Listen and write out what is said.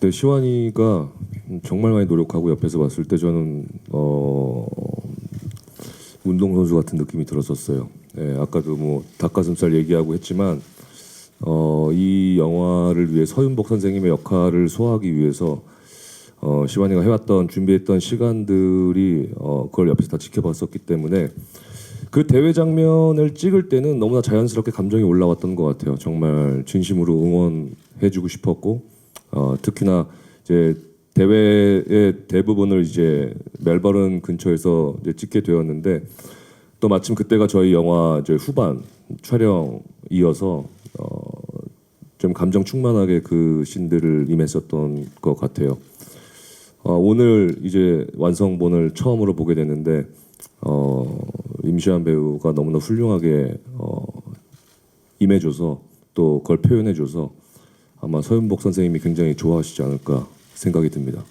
네, 시완이가 정말 많이 노력하고 옆에서 봤을 때 저는 어, 운동 선수 같은 느낌이 들었었어요. 예, 아까도 뭐 닭가슴살 얘기하고 했지만 어, 이 영화를 위해 서윤복 선생님의 역할을 소화하기 위해서 어, 시완이가 해왔던 준비했던 시간들이 어, 그걸 옆에서 다 지켜봤었기 때문에 그 대회 장면을 찍을 때는 너무나 자연스럽게 감정이 올라왔던 것 같아요. 정말 진심으로 응원해주고 싶었고 어, 특히나 이제 대회의 대부분을 이제 멜버른 근처에서 이제 찍게 되었는데 또 마침 그때가 저희 영화 이제 후반 촬영 이어서 어, 좀 감정 충만하게 그 신들을 임했었던 것 같아요. 어, 오늘 이제 완성본을 처음으로 보게 됐는데 어, 임시완 배우가 너무나 훌륭하게 어, 임해줘서 또 그걸 표현해줘서 아마 서윤복 선생님이 굉장히 좋아하시지 않을까 생각이 듭니다.